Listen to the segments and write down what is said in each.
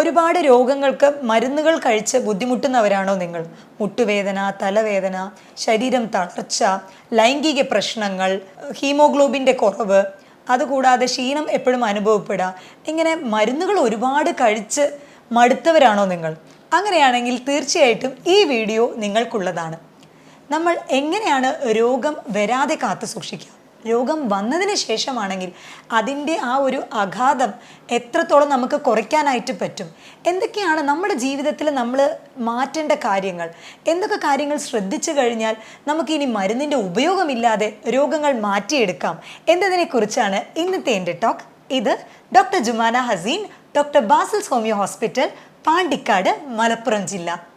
ഒരുപാട് രോഗങ്ങൾക്ക് മരുന്നുകൾ കഴിച്ച് ബുദ്ധിമുട്ടുന്നവരാണോ നിങ്ങൾ? മുട്ടുവേദന തലവേദന ശരീരം തളർച്ച ലൈംഗിക പ്രശ്നങ്ങൾ ഹീമോഗ്ലോബിന്റെ കുറവ് അതുകൂടാതെ ക്ഷീണം എപ്പോഴും അനുഭവപ്പെടുക. ഇങ്ങനെ മരുന്നുകൾ ഒരുപാട് കഴിച്ച് മടുത്തവരാണോ നിങ്ങൾ? അങ്ങനെയാണെങ്കിൽ തീർച്ചയായിട്ടും ഈ വീഡിയോ നിങ്ങൾക്കുള്ളതാണ്. നമ്മൾ എങ്ങനെയാണ് രോഗം വരാതെ കാത്തു സൂക്ഷിക്കുക രോഗം വന്നതിന് ശേഷമാണെങ്കിൽ അതിന്റെ ആ ഒരു അഘാതം എത്രത്തോളം നമുക്ക് കുറയ്ക്കാനായിട്ട് പറ്റും? എന്തൊക്കെയാണ് നമ്മുടെ ജീവിതത്തിൽ നമ്മൾ മാറ്റേണ്ട കാര്യങ്ങൾ? എന്തൊക്കെ കാര്യങ്ങൾ ശ്രദ്ധിച്ചു കഴിഞ്ഞാൽ നമുക്കിനി മരുന്നിന്റെ ഉപയോഗമില്ലാതെ രോഗങ്ങൾ മാറ്റിയെടുക്കാം? എന്നതിനെക്കുറിച്ചാണ് ഇന്നത്തെ എന്റെ ടോക്ക്. ഇത് doctor Jumana Haseen doctor Basil's homoeo hospital Pandikkad Malappuram ജില്ല.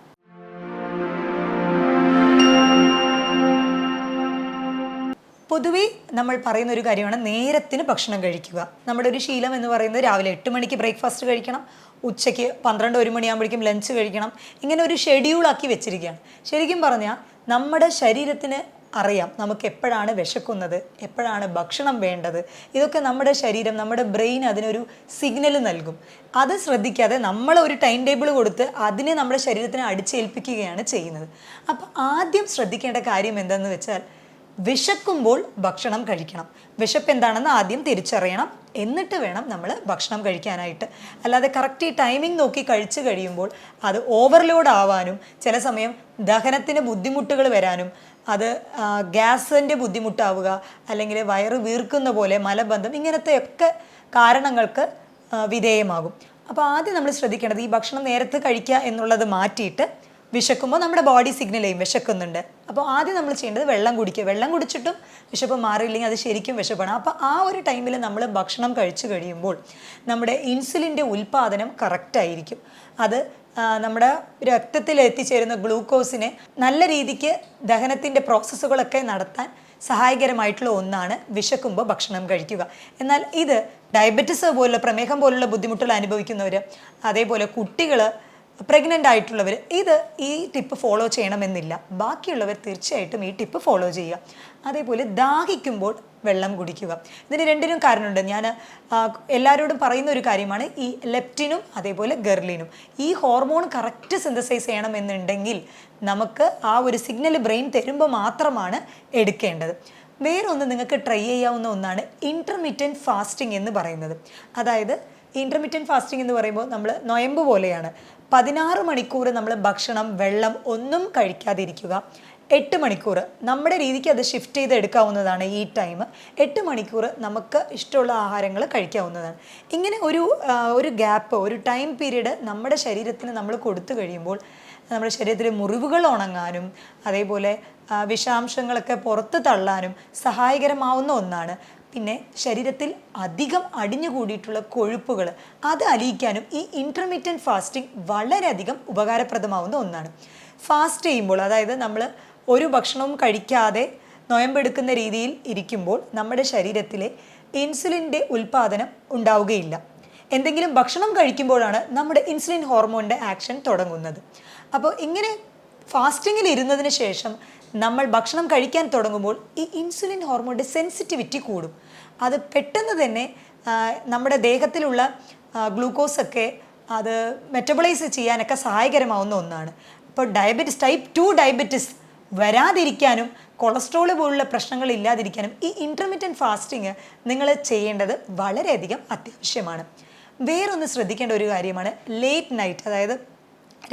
പൊതുവേ നമ്മൾ പറയുന്ന ഒരു കാര്യമാണ് നേരത്തിന് ഭക്ഷണം കഴിക്കുക. നമ്മുടെ ഒരു ശീലം എന്ന് പറയുന്നത് രാവിലെ എട്ട് മണിക്ക് ബ്രേക്ക്ഫാസ്റ്റ് കഴിക്കണം ഉച്ചയ്ക്ക് പന്ത്രണ്ട് ഒരു മണിയാകുമ്പോഴേക്കും ലഞ്ച് കഴിക്കണം. ഇങ്ങനെ ഒരു ഷെഡ്യൂളാക്കി വെച്ചിരിക്കുകയാണ്. ശരിക്കും പറഞ്ഞാൽ നമ്മുടെ ശരീരത്തിന് അറിയാം നമുക്ക് എപ്പോഴാണ് വിശക്കുന്നത് എപ്പോഴാണ് ഭക്ഷണം വേണ്ടത്. ഇതൊക്കെ നമ്മുടെ ശരീരം നമ്മുടെ ബ്രെയിൻ അതിനൊരു സിഗ്നൽ നൽകും. അത് ശ്രദ്ധിക്കാതെ നമ്മൾ ഒരു ടൈം ടേബിൾ കൊടുത്ത് അതിനെ നമ്മുടെ ശരീരത്തിന് അടിച്ചേൽപ്പിക്കുകയാണ് ചെയ്യുന്നത്. അപ്പോൾ ആദ്യം ശ്രദ്ധിക്കേണ്ട കാര്യം എന്തെന്ന് വെച്ചാൽ വിശക്കുമ്പോൾ ഭക്ഷണം കഴിക്കണം. വിശപ്പ് എന്താണെന്ന് ആദ്യം തിരിച്ചറിയണം. എന്നിട്ട് വേണം നമ്മൾ ഭക്ഷണം കഴിക്കാനായിട്ട്. അല്ലാതെ കറക്റ്റ് ഈ ടൈമിംഗ് നോക്കി കഴിച്ചു കഴിയുമ്പോൾ അത് ഓവർലോഡ് ആവാനും ചില സമയം ദഹനത്തിന് ബുദ്ധിമുട്ടുകൾ വരാനും അത് ഗ്യാസിന്റെ ബുദ്ധിമുട്ടാവുക അല്ലെങ്കിൽ വയറ് വീർക്കുന്ന പോലെ മലബന്ധം ഇങ്ങനത്തെ ഒക്കെ കാരണങ്ങൾക്ക് വിധേയമാകും. അപ്പോൾ ആദ്യം നമ്മൾ ശ്രദ്ധിക്കേണ്ടത് ഈ ഭക്ഷണം നേരത്തെ കഴിക്കുക എന്നുള്ളത് മാറ്റിയിട്ട് വിശക്കുമ്പോൾ നമ്മുടെ ബോഡി സിഗ്നൽ ചെയ്യും വിശക്കുന്നുണ്ട്. അപ്പോൾ ആദ്യം നമ്മൾ ചെയ്യേണ്ടത് വെള്ളം കുടിക്കുക. വെള്ളം കുടിച്ചിട്ടും വിശപ്പ് മാറിയില്ലെങ്കിൽ അത് ശരിക്കും വിശപ്പാണ്. അപ്പോൾ ആ ഒരു ടൈമിൽ നമ്മൾ ഭക്ഷണം കഴിച്ചു കഴിയുമ്പോൾ നമ്മുടെ ഇൻസുലിന്റെ ഉൽപ്പാദനം കറക്റ്റായിരിക്കും അത് നമ്മുടെ രക്തത്തിൽ എത്തിച്ചേരുന്ന ഗ്ലൂക്കോസിനെ നല്ല രീതിക്ക് ദഹനത്തിന്റെ പ്രോസസ്സുകളൊക്കെ നടത്താൻ സഹായകരമായിട്ടുള്ള ഒന്നാണ് വിശക്കുമ്പോൾ ഭക്ഷണം കഴിക്കുക. എന്നാൽ ഇത് ഡയബറ്റിസ് പോലുള്ള പ്രമേഹം പോലുള്ള ബുദ്ധിമുട്ടുകൾ അനുഭവിക്കുന്നവർ അതേപോലെ കുട്ടികൾ പ്രഗ്നന്റ് ആയിട്ടുള്ളവർ ഇത് ഈ ടിപ്പ് ഫോളോ ചെയ്യണമെന്നില്ല. ബാക്കിയുള്ളവർ തീർച്ചയായിട്ടും ഈ ടിപ്പ് ഫോളോ ചെയ്യുക. അതേപോലെ ദാഹിക്കുമ്പോൾ വെള്ളം കുടിക്കുക. ഇതിന് രണ്ടിനും കാരണമുണ്ട്. ഞാൻ എല്ലാവരോടും പറയുന്ന ഒരു കാര്യമാണ്. ഈ ലെപ്റ്റിനും അതേപോലെ ഗർലിനും. ഈ ഹോർമോൺ കറക്റ്റ് സിന്തസൈസ് ചെയ്യണമെന്നുണ്ടെങ്കിൽ നമുക്ക് ആ ഒരു സിഗ്നൽ ബ്രെയിൻ തരുമ്പോൾ മാത്രമാണ് എടുക്കേണ്ടത്. വേറൊന്ന് നിങ്ങൾക്ക് ട്രൈ ചെയ്യാവുന്ന ഒന്നാണ് ഇന്റർമീഡിയന്റ് ഫാസ്റ്റിംഗ് എന്ന് പറയുന്നത്. അതായത് ഇന്റർമീഡിയന്റ് ഫാസ്റ്റിംഗ് എന്ന് പറയുമ്പോൾ നമ്മൾ നൊയമ്പ് പോലെയാണ്. പതിനാറ് മണിക്കൂർ നമ്മൾ ഭക്ഷണം വെള്ളം ഒന്നും കഴിക്കാതിരിക്കുക. എട്ട് മണിക്കൂർ നമ്മുടെ രീതിക്ക് അത് ഷിഫ്റ്റ് ചെയ്ത് എടുക്കാവുന്നതാണ് ഈ ടൈം എട്ട് മണിക്കൂർ നമുക്ക് ഇഷ്ടമുള്ള ആഹാരങ്ങൾ കഴിക്കാവുന്നതാണ്. ഇങ്ങനെ ഒരു ഒരു ഗ്യാപ്പ് ഒരു ടൈം പീരീഡ് നമ്മുടെ ശരീരത്തിന് നമ്മൾ കൊടുത്തു കഴിയുമ്പോൾ നമ്മുടെ ശരീരത്തിലെ മുറിവുകൾ ഉണങ്ങാനും അതേപോലെ വിഷാംശങ്ങളൊക്കെ പുറത്ത് തള്ളാനും സഹായകരമാവുന്ന ഒന്നാണ്. പിന്നെ ശരീരത്തിൽ അധികം അടിഞ്ഞുകൂടിയിട്ടുള്ള കൊഴുപ്പുകൾ അത് അലിയിക്കാനും ഈ ഇന്റർമീഡിയന്റ് ഫാസ്റ്റിംഗ് വളരെയധികം ഉപകാരപ്രദമാവുന്ന ഒന്നാണ്. ഫാസ്റ്റ് ചെയ്യുമ്പോൾ അതായത് നമ്മൾ ഒരു ഭക്ഷണവും കഴിക്കാതെ നൊയമ്പെടുക്കുന്ന രീതിയിൽ ഇരിക്കുമ്പോൾ നമ്മുടെ ശരീരത്തിലെ ഇൻസുലിന്റെ ഉൽപ്പാദനം ഉണ്ടാവുകയില്ല. എന്തെങ്കിലും ഭക്ഷണം കഴിക്കുമ്പോഴാണ് നമ്മുടെ ഇൻസുലിൻ ഹോർമോണിന്റെ ആക്ഷൻ തുടങ്ങുന്നത്. അപ്പോൾ ഇങ്ങനെ ഫാസ്റ്റിങ്ങിൽ ഇരുന്നതിന് ശേഷം നമ്മൾ ഭക്ഷണം കഴിക്കാൻ തുടങ്ങുമ്പോൾ ഈ ഇൻസുലിൻ ഹോർമോണിന്റെ സെൻസിറ്റിവിറ്റി കൂടും. അത് പെട്ടെന്ന് തന്നെ നമ്മുടെ ദേഹത്തിലുള്ള ഗ്ലൂക്കോസൊക്കെ അത് മെറ്റബോളൈസ് ചെയ്യാനൊക്കെ സഹായകരമാവുന്ന ഒന്നാണ്. ഇപ്പോൾ ഡയബറ്റിസ് ടൈപ്പ് ടു ഡയബറ്റിസ് വരാതിരിക്കാനും കൊളസ്ട്രോൾ പോലുള്ള പ്രശ്നങ്ങൾ ഇല്ലാതിരിക്കാനും ഈ ഇന്റർമീഡിയന്റ് ഫാസ്റ്റിംഗ് നിങ്ങൾ ചെയ്യേണ്ടത് വളരെയധികം അത്യാവശ്യമാണ്. വേറൊന്ന് ശ്രദ്ധിക്കേണ്ട ഒരു കാര്യമാണ് ലേറ്റ് നൈറ്റ് അതായത്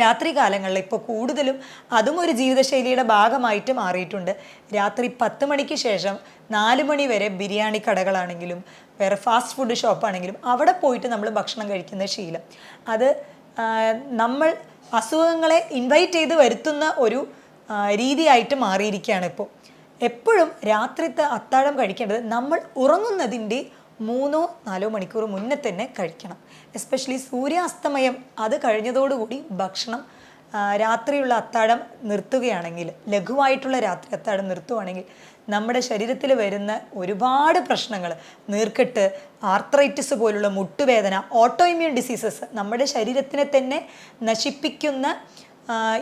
രാത്രി കാലങ്ങളിൽ ഇപ്പോൾ കൂടുതലും അതും ഒരു ജീവിതശൈലിയുടെ ഭാഗമായിട്ട് മാറിയിട്ടുണ്ട്. രാത്രി പത്ത് മണിക്ക് ശേഷം നാല് മണി വരെ ബിരിയാണി കടകളാണെങ്കിലും വേറെ ഫാസ്റ്റ് ഫുഡ് ഷോപ്പാണെങ്കിലും അവിടെ പോയിട്ട് നമ്മൾ ഭക്ഷണം കഴിക്കുന്ന ശീലം. അത് നമ്മൾ അസുഖങ്ങളെ ഇൻവൈറ്റ് ചെയ്ത് വരുത്തുന്ന ഒരു രീതിയായിട്ട് മാറിയിരിക്കുകയാണ് ഇപ്പോൾ എപ്പോഴും രാത്രിത്തെ അത്താഴം കഴിക്കേണ്ടത് നമ്മൾ ഉറങ്ങുന്നതിന്റെ മൂന്നോ നാലോ മണിക്കൂർ മുന്നേ തന്നെ കഴിക്കണം. എസ്പെഷ്യലി സൂര്യാസ്തമയം അത് കഴിഞ്ഞതോടുകൂടി ഭക്ഷണം രാത്രിയുള്ള അത്താഴം നിർത്തുകയാണെങ്കിൽ ലഘുവായിട്ടുള്ള രാത്രി അത്താഴം നിർത്തുകയാണെങ്കിൽ നമ്മുടെ ശരീരത്തിൽ വരുന്ന ഒരുപാട് പ്രശ്നങ്ങൾ നീർക്കെട്ട് ആർത്രൈറ്റിസ് പോലുള്ള മുട്ടുവേദന ഓട്ടോ ഇമ്മ്യൂൺ ഡിസീസസ് നമ്മുടെ ശരീരത്തിനെ തന്നെ നശിപ്പിക്കുന്ന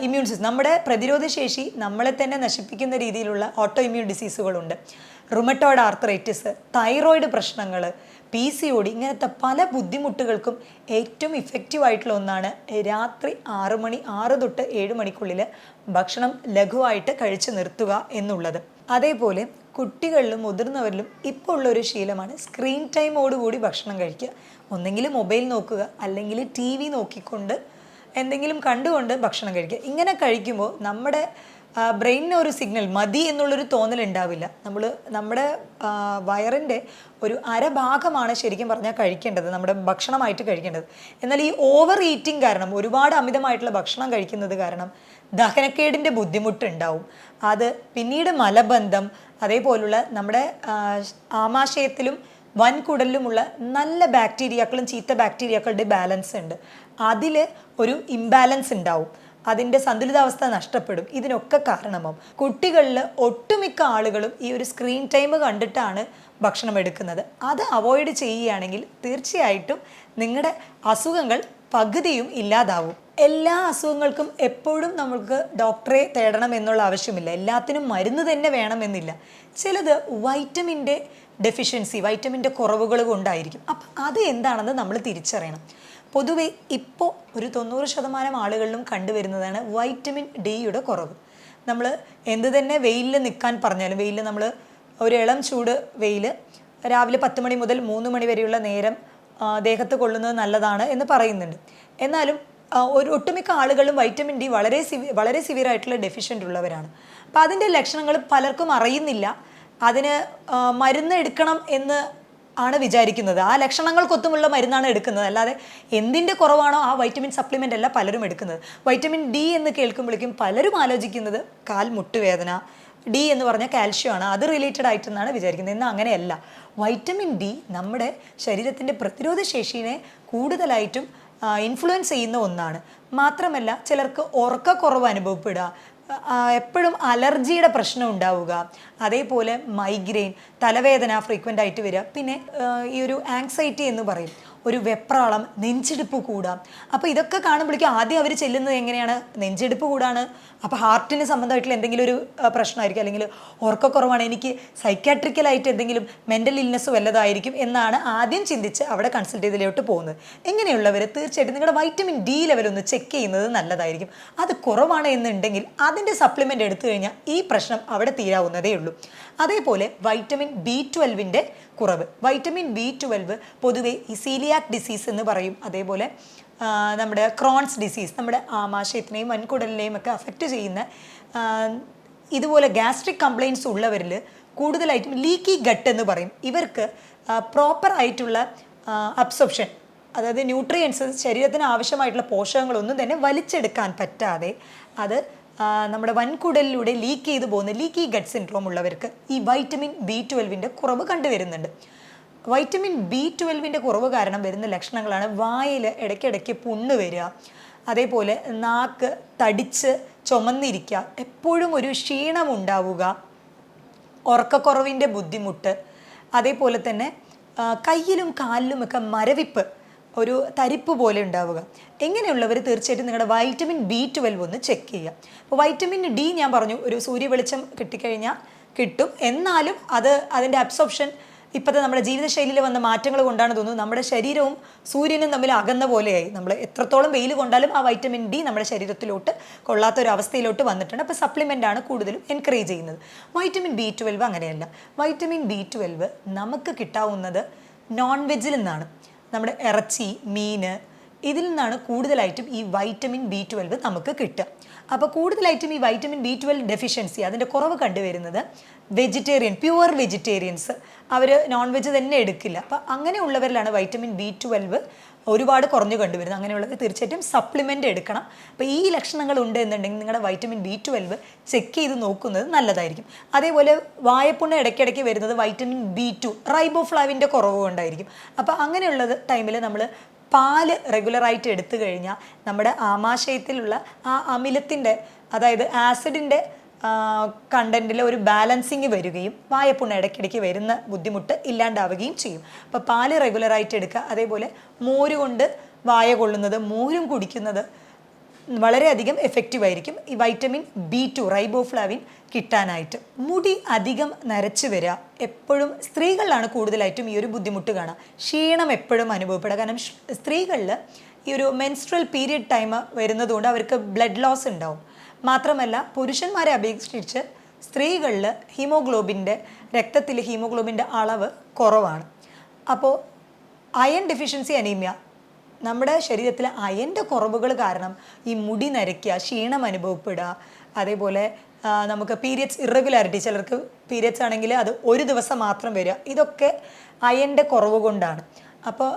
ഇമ്മ്യൂൺ സിസ്റ്റം നമ്മുടെ പ്രതിരോധ ശേഷി നമ്മളെ തന്നെ നശിപ്പിക്കുന്ന രീതിയിലുള്ള ഓട്ടോ ഇമ്മ്യൂൺ ഡിസീസുകളുണ്ട് റുമറ്റോയിഡ് ആർത്രൈറ്റിസ് തൈറോയിഡ് പ്രശ്നങ്ങൾ പി സി ഒ ഡി ഇങ്ങനത്തെ പല ബുദ്ധിമുട്ടുകൾക്കും ഏറ്റവും ഇഫക്റ്റീവ് ആയിട്ടുള്ള ഒന്നാണ് രാത്രി ആറ് മണി ആറ് തൊട്ട് ഏഴ് മണിക്കുള്ളിൽ ഭക്ഷണം ലഘുവായിട്ട് കഴിച്ചു നിർത്തുക എന്നുള്ളത്. അതേപോലെ കുട്ടികളിലും മുതിർന്നവരിലും ഇപ്പോൾ ഉള്ളൊരു ശീലമാണ് സ്ക്രീൻ ടൈമോടുകൂടി ഭക്ഷണം കഴിക്കുക. ഒന്നെങ്കിൽ മൊബൈൽ നോക്കുക അല്ലെങ്കിൽ ടി വി നോക്കിക്കൊണ്ട് എന്തെങ്കിലും കണ്ടുകൊണ്ട് ഭക്ഷണം കഴിക്കുക. ഇങ്ങനെ കഴിക്കുമ്പോൾ നമ്മുടെ ബ്രെയിനിന് ഒരു സിഗ്നൽ മതി എന്നുള്ളൊരു തോന്നൽ ഉണ്ടാവില്ല. നമ്മൾ നമ്മുടെ വയറിന്റെ ഒരു അരഭാഗമാണ് ശരിക്കും പറഞ്ഞാൽ കഴിക്കേണ്ടത് നമ്മുടെ ഭക്ഷണമായിട്ട് കഴിക്കേണ്ടത്. എന്നാൽ ഈ ഓവർ ഈറ്റിംഗ് കാരണം ഒരുപാട് അമിതമായിട്ടുള്ള ഭക്ഷണം കഴിക്കുന്നത് കാരണം ദഹനക്കേടിന്റെ ബുദ്ധിമുട്ടുണ്ടാവും. അത് പിന്നീട് മലബന്ധം അതേപോലുള്ള നമ്മുടെ ആമാശയത്തിലും വൻകുടലിലുമുള്ള നല്ല ബാക്ടീരിയാക്കളും ചീത്ത ബാക്ടീരിയാക്കളുടെ ബാലൻസ് ഉണ്ട്. അതിൽ ഒരു ഇംബാലൻസ് ഉണ്ടാവും. അതിന്റെ സന്തുലിതാവസ്ഥ നഷ്ടപ്പെടും. ഇതിനൊക്കെ കാരണമാവും. കുട്ടികളിൽ ഒട്ടുമിക്ക ആളുകളും ഈ ഒരു സ്ക്രീൻ ടൈം കണ്ടിട്ടാണ് ഭക്ഷണം എടുക്കുന്നത്. അത് അവോയ്ഡ് ചെയ്യുകയാണെങ്കിൽ തീർച്ചയായിട്ടും നിങ്ങളുടെ അസുഖങ്ങൾ പകുതിയും ഇല്ലാതാവും. എല്ലാ അസുഖങ്ങൾക്കും എപ്പോഴും നമുക്ക് ഡോക്ടറെ തേടണം എന്നുള്ള ആവശ്യമില്ല. എല്ലാത്തിനും മരുന്ന് തന്നെ വേണമെന്നില്ല. ചിലത് വൈറ്റമിന്റെ ഡെഫിഷ്യൻസി വൈറ്റമിന്റെ കുറവുകൾ കൊണ്ടായിരിക്കും. അപ്പം അത് എന്താണെന്ന് നമ്മൾ തിരിച്ചറിയണം. പൊതുവെ ഇപ്പോൾ ഒരു തൊണ്ണൂറ് ശതമാനം ആളുകളിലും കണ്ടുവരുന്നതാണ് വൈറ്റമിൻ ഡിയുടെ കുറവ്. നമ്മൾ എന്ത് തന്നെ വെയിലിൽ നിൽക്കാൻ പറഞ്ഞാലും വെയിലിൽ നമ്മൾ ഒരു ഇളം ചൂട് വെയിൽ രാവിലെ പത്ത് മണി മുതൽ മൂന്ന് മണി വരെയുള്ള നേരം ദേഹത്ത് കൊള്ളുന്നത് നല്ലതാണ് എന്ന് പറയുന്നുണ്ട്. എന്നാലും ഒരു ഒട്ടുമിക്ക ആളുകളും വൈറ്റമിൻ ഡി വളരെ സിവി വളരെ സിവിയർ ആയിട്ടുള്ള ഡെഫിഷ്യന്റ് ഉള്ളവരാണ്. അപ്പോൾ അതിന്റെ ലക്ഷണങ്ങൾ പലർക്കും അറിയുന്നില്ല. അതിന് മരുന്ന് എടുക്കണം എന്ന് ആണ് വിചാരിക്കുന്നത്. ആ ലക്ഷണങ്ങൾക്കൊത്തുമുള്ള മരുന്നാണ് എടുക്കുന്നത്. അല്ലാതെ എന്തിന്റെ കുറവാണോ ആ വൈറ്റമിൻ സപ്ലിമെന്റ് അല്ല പലരും എടുക്കുന്നത്. വൈറ്റമിൻ ഡി എന്ന് കേൾക്കുമ്പോഴേക്കും പലരും ആലോചിക്കുന്നത് കാൽ മുട്ടുവേദന ഡി എന്ന് പറഞ്ഞാൽ കാൽഷ്യം ആണ്. അത് റിലേറ്റഡ് ആയിട്ടെന്നാണ് വിചാരിക്കുന്നത്. എന്നാൽ അങ്ങനെയല്ല. വൈറ്റമിൻ ഡി നമ്മുടെ ശരീരത്തിന്റെ പ്രതിരോധ ശേഷിനെ കൂടുതലായിട്ടും ഇൻഫ്ലുവൻസ് ചെയ്യുന്ന ഒന്നാണ്. മാത്രമല്ല ചിലർക്ക് ഉറക്കക്കുറവ് അനുഭവപ്പെടുക എപ്പോഴും അലർജിയുടെ പ്രശ്നം ഉണ്ടാവുക. അതേപോലെ മൈഗ്രെയിൻ തലവേദന ഫ്രീക്വന്റ് ആയിട്ട് വരിക. പിന്നെ ഈ ഒരു ആങ്സൈറ്റി എന്ന് പറയും. ഒരു വെപ്രാളം നെഞ്ചിടിപ്പ് കൂടാം. അപ്പോൾ ഇതൊക്കെ കാണുമ്പോഴേക്കും ആദ്യം അവർ ചെല്ലുന്നത് എങ്ങനെയാണ്? നെഞ്ചിടിപ്പ് കൂടാണ്. അപ്പോൾ ഹാർട്ടിന് സംബന്ധമായിട്ടുള്ള എന്തെങ്കിലും ഒരു പ്രശ്നമായിരിക്കും. അല്ലെങ്കിൽ ഉറക്കക്കുറവാണ്. എനിക്ക് സൈക്കാട്രിക്കലായിട്ട് എന്തെങ്കിലും മെന്റൽ ഇൽനെസ് വല്ലതായിരിക്കും എന്നാണ് ആദ്യം ചിന്തിച്ച് അവിടെ കൺസൾട്ട് ചെയ്തതിലോട്ട് പോകുന്നത്. ഇങ്ങനെയുള്ളവർ തീർച്ചയായിട്ടും നിങ്ങളുടെ വൈറ്റമിൻ ഡി ലെവൽ ഒന്ന് ചെക്ക് ചെയ്യുന്നത് നല്ലതായിരിക്കും. അത് കുറവാണ് എന്നുണ്ടെങ്കിൽ അതിന്റെ സപ്ലിമെന്റ് എടുത്തു കഴിഞ്ഞാൽ ഈ പ്രശ്നം അവിടെ തീരാവുന്നതേ ഉള്ളൂ. അതേപോലെ വൈറ്റമിൻ ബി ട്വൽവിന്റെ കുറവ്. വൈറ്റമിൻ ബി ട്വൽവ് പൊതുവെ ഈ സീലിയാക് ഡിസീസ് എന്ന് പറയും. അതേപോലെ നമ്മുടെ ക്രോൺസ് ഡിസീസ് നമ്മുടെ ആമാശയത്തിനെയും വൻകുടലിനെയും ഒക്കെ അഫക്റ്റ് ചെയ്യുന്ന ഇതുപോലെ ഗ്യാസ്ട്രിക് കംപ്ലയിൻസ് ഉള്ളവരിൽ കൂടുതലായിട്ടും ലീക്കി ഗട്ട് എന്ന് പറയും. ഇവർക്ക് പ്രോപ്പർ ആയിട്ടുള്ള അബ്സോപ്ഷൻ അതായത് ന്യൂട്രിയൻസ് ശരീരത്തിന് ആവശ്യമായിട്ടുള്ള പോഷകങ്ങളൊന്നും തന്നെ വലിച്ചെടുക്കാൻ പറ്റാതെ അത് നമ്മുടെ വൻകുടലിലൂടെ ലീക്ക് ചെയ്തു പോകുന്ന ലീക്കി ഗട്ട് സിൻഡ്രോം ഉള്ളവർക്ക് ഈ വൈറ്റമിൻ ബി ട്വൽവിന്റെ കുറവ് കണ്ടുവരുന്നുണ്ട്. വൈറ്റമിൻ ബി ട്വൽവിന്റെ കുറവ് കാരണം വരുന്ന ലക്ഷണങ്ങളാണ് വായിൽ ഇടയ്ക്കിടയ്ക്ക് പുണ്ണ് വരിക അതേപോലെ നാക്ക് തടിച്ച് ചുമന്നിരിക്കുക എപ്പോഴും ഒരു ക്ഷീണമുണ്ടാവുക ഉറക്കക്കുറവിന്റെ ബുദ്ധിമുട്ട് അതേപോലെ തന്നെ കയ്യിലും കാലിലും ഒക്കെ മരവിപ്പ് ഒരു തരിപ്പ് പോലെ ഉണ്ടാവുക. എങ്ങനെയുള്ളവർ തീർച്ചയായിട്ടും നിങ്ങളുടെ വൈറ്റമിൻ ബി ട്വൽവ് ഒന്ന് ചെക്ക് ചെയ്യുക. അപ്പോൾ വൈറ്റമിൻ ഡി ഞാൻ പറഞ്ഞു ഒരു സൂര്യവെളിച്ചം കിട്ടിക്കഴിഞ്ഞാൽ കിട്ടും. എന്നാലും അത് അതിന്റെ അബ്സോപ്ഷൻ ഇപ്പോഴത്തെ നമ്മുടെ ജീവിതശൈലിയിൽ വന്ന മാറ്റങ്ങൾ കൊണ്ടാണ് തോന്നുന്നത് നമ്മുടെ ശരീരവും സൂര്യനും തമ്മിൽ അകന്ന പോലെയായി. നമ്മൾ എത്രത്തോളം വെയിൽ കൊണ്ടാലും ആ വൈറ്റമിൻ ഡി നമ്മുടെ ശരീരത്തിലോട്ട് കൊള്ളാത്ത ഒരു അവസ്ഥയിലോട്ട് വന്നിട്ടുണ്ട്. അപ്പോൾ സപ്ലിമെന്റ് ആണ് കൂടുതലും എൻകറേജ് ചെയ്യുന്നത്. വൈറ്റമിൻ ബി ട്വൽവ് അങ്ങനെയല്ല. വൈറ്റമിൻ ബി ട്വൽവ് നമുക്ക് കിട്ടാവുന്നത് നോൺ വെജിൽ നിന്നാണ്. നമ്മുടെ ഇറച്ചി മീന് ഇതിൽ നിന്നാണ് കൂടുതലായിട്ടും ഈ വൈറ്റമിൻ ബി ട്വൽവ് നമുക്ക് കിട്ടുക. അപ്പോൾ കൂടുതലായിട്ടും ഈ വൈറ്റമിൻ ബി ട്വൽവ് ഡെഫിഷ്യൻസി അതിന്റെ കുറവ് കണ്ടുവരുന്നത് വെജിറ്റേറിയൻ പ്യുവർ വെജിറ്റേറിയൻസ് അവർ നോൺ വെജ് തന്നെ എടുക്കില്ല. അപ്പോൾ അങ്ങനെയുള്ളവരിലാണ് വൈറ്റമിൻ ബി ട്വൽവ് ഒരുപാട് കുറഞ്ഞു കണ്ടുവരുന്നത്. അങ്ങനെയുള്ളത് തീർച്ചയായിട്ടും സപ്ലിമെന്റ് എടുക്കണം. അപ്പോൾ ഈ ലക്ഷണങ്ങൾ ഉണ്ട് എന്നുണ്ടെങ്കിൽ നിങ്ങളുടെ വൈറ്റമിൻ ബി ട്വൽവ് ചെക്ക് ചെയ്ത് നോക്കുന്നത് നല്ലതായിരിക്കും. അതേപോലെ വായപ്പുണ്ണ ഇടയ്ക്കിടയ്ക്ക് വരുന്നത് വൈറ്റമിൻ ബി ടു റൈബോഫ്ലാവിന്റെ കുറവ് കൊണ്ടായിരിക്കും. അപ്പോൾ അങ്ങനെയുള്ളത് ടൈമിൽ നമ്മൾ പാൽ റെഗുലറായിട്ട് എടുത്തു കഴിഞ്ഞാൽ നമ്മുടെ ആമാശയത്തിലുള്ള ആ അമിലത്തിന്റെ അതായത് ആസിഡിന്റെ കണ്ടന്റിൽ ഒരു ബാലൻസിങ് വരികയും വായപ്പുണ്ണ് ഇടയ്ക്കിടയ്ക്ക് വരുന്ന ബുദ്ധിമുട്ട് ഇല്ലാണ്ടാവുകയും ചെയ്യും. അപ്പോൾ പാൽ റെഗുലറായിട്ട് എടുക്കുക. അതേപോലെ മോര് കൊണ്ട് വായ കൊള്ളുന്നത് മോരും കുടിക്കുന്നത് വളരെയധികം എഫക്റ്റീവ് ആയിരിക്കും. ഈ വൈറ്റമിൻ ബി ടു റൈബോഫ്ലാവിൻ കിട്ടാനായിട്ട്. മുടി അധികം നരച്ചു വരിക എപ്പോഴും സ്ത്രീകളിലാണ് കൂടുതലായിട്ടും ഈ ഒരു ബുദ്ധിമുട്ട് കാണുക ക്ഷീണം എപ്പോഴും അനുഭവപ്പെടുക. കാരണം സ്ത്രീകളിൽ ഈ ഒരു മെൻസ്ട്രൽ പീരിയഡ് ടൈം വരുന്നതുകൊണ്ട് അവർക്ക് ബ്ലഡ് ലോസ് ഉണ്ടാവും. മാത്രമല്ല പുരുഷന്മാരെ അപേക്ഷിച്ച് സ്ത്രീകളിൽ ഹീമോഗ്ലോബിന്റെ രക്തത്തിൽ ഹീമോഗ്ലോബിന്റെ അളവ് കുറവാണ്. അപ്പോൾ അയൺ ഡെഫിഷ്യൻസി അനീമിയ നമ്മുടെ ശരീരത്തിലെ അയന്റെ കുറവുകൾ കാരണം ഈ മുടി നരയ്ക്കുക ക്ഷീണം അനുഭവപ്പെടുക അതേപോലെ നമുക്ക് പീരിയഡ്സ് ഇറഗുലാരിറ്റി ചിലർക്ക് പീരിയഡ്സ് ആണെങ്കിൽ അത് ഒരു ദിവസം മാത്രം വരിക ഇതൊക്കെ അയന്റെ കുറവ് കൊണ്ടാണ്. അപ്പോൾ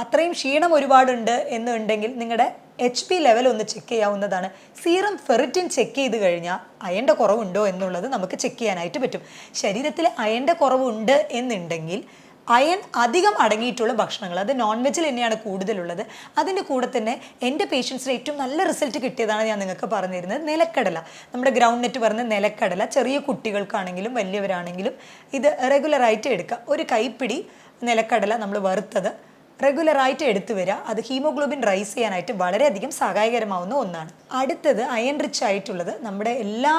അത്രയും ക്ഷീണം ഒരുപാടുണ്ട് എന്നുണ്ടെങ്കിൽ നിങ്ങളുടെ എച്ച് പി ലെവൽ ഒന്ന് ചെക്ക് ചെയ്യാവുന്നതാണ്. സീറം ഫെറിറ്റിൻ ചെക്ക് ചെയ്ത് കഴിഞ്ഞാൽ അയന്റെ കുറവുണ്ടോ എന്നുള്ളത് നമുക്ക് ചെക്ക് ചെയ്യാനായിട്ട് പറ്റും. ശരീരത്തിൽ അയന്റെ കുറവുണ്ട് എന്നുണ്ടെങ്കിൽ അയൺ അധികം അടങ്ങിയിട്ടുള്ള ഭക്ഷണങ്ങൾ. അത് നോൺ വെജിൽ തന്നെയാണ് കൂടുതലുള്ളത്. അതിന്റെ കൂടെ തന്നെ എന്റെ പേഷ്യൻസിന് ഏറ്റവും നല്ല റിസൾട്ട് കിട്ടിയതാണ് ഞാൻ നിങ്ങൾക്ക് പറഞ്ഞിരുന്നത്. നിലക്കടല. നമ്മുടെ ഗ്രൗണ്ട് നെറ്റ് പറഞ്ഞ നിലക്കടല. ചെറിയ കുട്ടികൾക്കാണെങ്കിലും വലിയവരാണെങ്കിലും ഇത് റെഗുലറായിട്ട് എടുക്കുക ഒരു കൈപ്പിടി നിലക്കടല നമ്മൾ വറുത്തത് റെഗുലറായിട്ട് എടുത്തു വരിക അത് ഹീമോഗ്ലോബിൻ റൈസ് ചെയ്യാനായിട്ട് വളരെയധികം സഹായകരമാവുന്ന ഒന്നാണ്. അടുത്തത് അയൺ റിച്ച് ആയിട്ടുള്ളത് നമ്മുടെ എല്ലാ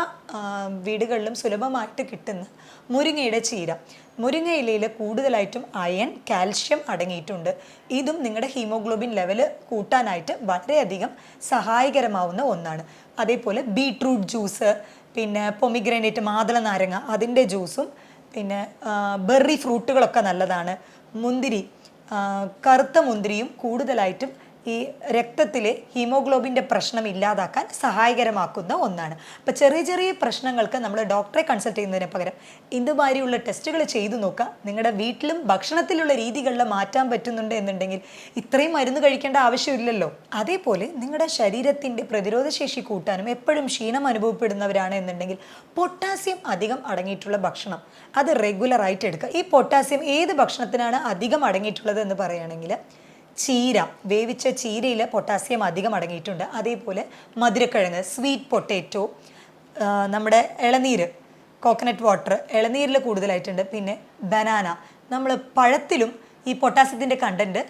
വീടുകളിലും സുലഭമായിട്ട് കിട്ടുന്ന മുരിങ്ങയുടെ ചീര. മുരിങ്ങ ഇലയിൽ കൂടുതലായിട്ടും അയൺ കാൽഷ്യം അടങ്ങിയിട്ടുണ്ട്. ഇതും നിങ്ങളുടെ ഹീമോഗ്ലോബിൻ ലെവൽ കൂട്ടാനായിട്ട് വളരെയധികം സഹായകരമാവുന്ന ഒന്നാണ്. അതേപോലെ ബീട്രൂട്ട് ജ്യൂസ് പിന്നെ പൊമിഗ്രനേറ്റ് മാതള നാരങ്ങ അതിന്റെ ജ്യൂസും പിന്നെ ബെറി ഫ്രൂട്ടുകളൊക്കെ നല്ലതാണ്. മുന്തിരി കറുത്ത മുന്തിരിയും കൂടുതലായിട്ടും ഈ രക്തത്തിലെ ഹീമോഗ്ലോബിന്റെ പ്രശ്നം ഇല്ലാതാക്കാൻ സഹായകരമാക്കുന്ന ഒന്നാണ്. അപ്പോൾ ചെറിയ ചെറിയ പ്രശ്നങ്ങൾക്ക് നമ്മൾ ഡോക്ടറെ കൺസൾട്ട് ചെയ്യുന്നതിന് പകരം ഇതുമാതിരിയുള്ള ടെസ്റ്റുകൾ ചെയ്തു നോക്കുക. നിങ്ങളുടെ വീട്ടിലും ഭക്ഷണത്തിലുള്ള രീതികളിൽ മാറ്റാൻ പറ്റുന്നുണ്ട് എന്നുണ്ടെങ്കിൽ ഇത്രയും മരുന്ന് കഴിക്കേണ്ട ആവശ്യമില്ലല്ലോ. അതേപോലെ നിങ്ങളുടെ ശരീരത്തിന്റെ പ്രതിരോധശേഷി കൂട്ടാനും എപ്പോഴും ക്ഷീണം അനുഭവപ്പെടുന്നവരാണ് എന്നുണ്ടെങ്കിൽ പൊട്ടാസ്യം അധികം അടങ്ങിയിട്ടുള്ള ഭക്ഷണം അത് റെഗുലറായിട്ട് എടുക്കുക. ഈ പൊട്ടാസ്യം ഏത് ഭക്ഷണത്തിനാണ് അധികം അടങ്ങിയിട്ടുള്ളത് എന്ന് പറയുകയാണെങ്കിൽ ചീര വേവിച്ച ചീരയിൽ പൊട്ടാസ്യം അധികം അടങ്ങിയിട്ടുണ്ട്. അതേപോലെ മധുരക്കിഴങ്ങ് സ്വീറ്റ് പൊട്ടേറ്റോ നമ്മുടെ ഇളനീര് കോക്കനട്ട് വാട്ടർ ഇളനീരിൽ കൂടുതലായിട്ടുണ്ട്. പിന്നെ ബനാന നമ്മൾ പഴത്തിലും ഈ പൊട്ടാസ്യത്തിന്റെ കണ്ടന്റ്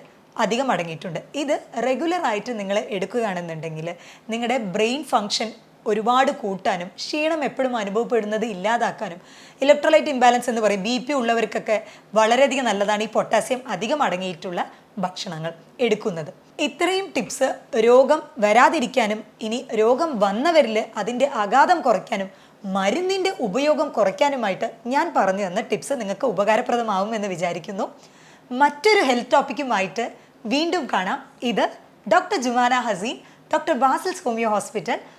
അധികം അടങ്ങിയിട്ടുണ്ട്. ഇത് റെഗുലറായിട്ട് നിങ്ങൾ എടുക്കുകയാണെന്നുണ്ടെങ്കിൽ നിങ്ങളുടെ ബ്രെയിൻ ഫങ്ഷൻ ഒരുപാട് കൂട്ടാനും ക്ഷീണം എപ്പോഴും അനുഭവപ്പെടുന്നത് ഇല്ലാതാക്കാനും ഇലക്ട്രോലൈറ്റ് ഇംബാലൻസ് എന്ന് പറയും. ബി പി ഉള്ളവർക്കൊക്കെ വളരെയധികം നല്ലതാണ് ഈ പൊട്ടാസ്യം അധികം അടങ്ങിയിട്ടുള്ള ഭക്ഷണങ്ങൾ എടുക്കുന്നത്. ഇത്രയും ടിപ്സ് രോഗം വരാതിരിക്കാനും ഇനി രോഗം വന്നവരിൽ അതിന്റെ അഗാധം കുറയ്ക്കാനും മരുന്നിന്റെ ഉപയോഗം കുറയ്ക്കാനുമായിട്ട് ഞാൻ പറഞ്ഞു തന്ന ടിപ്സ് നിങ്ങൾക്ക് ഉപകാരപ്രദമാവും എന്ന് വിചാരിക്കുന്നു. മറ്റൊരു ഹെൽത്ത് ടോപ്പിക്കുമായിട്ട് വീണ്ടും കാണാം. ഇത് doctor Jumana Haseen doctor Basil's homoeo hospital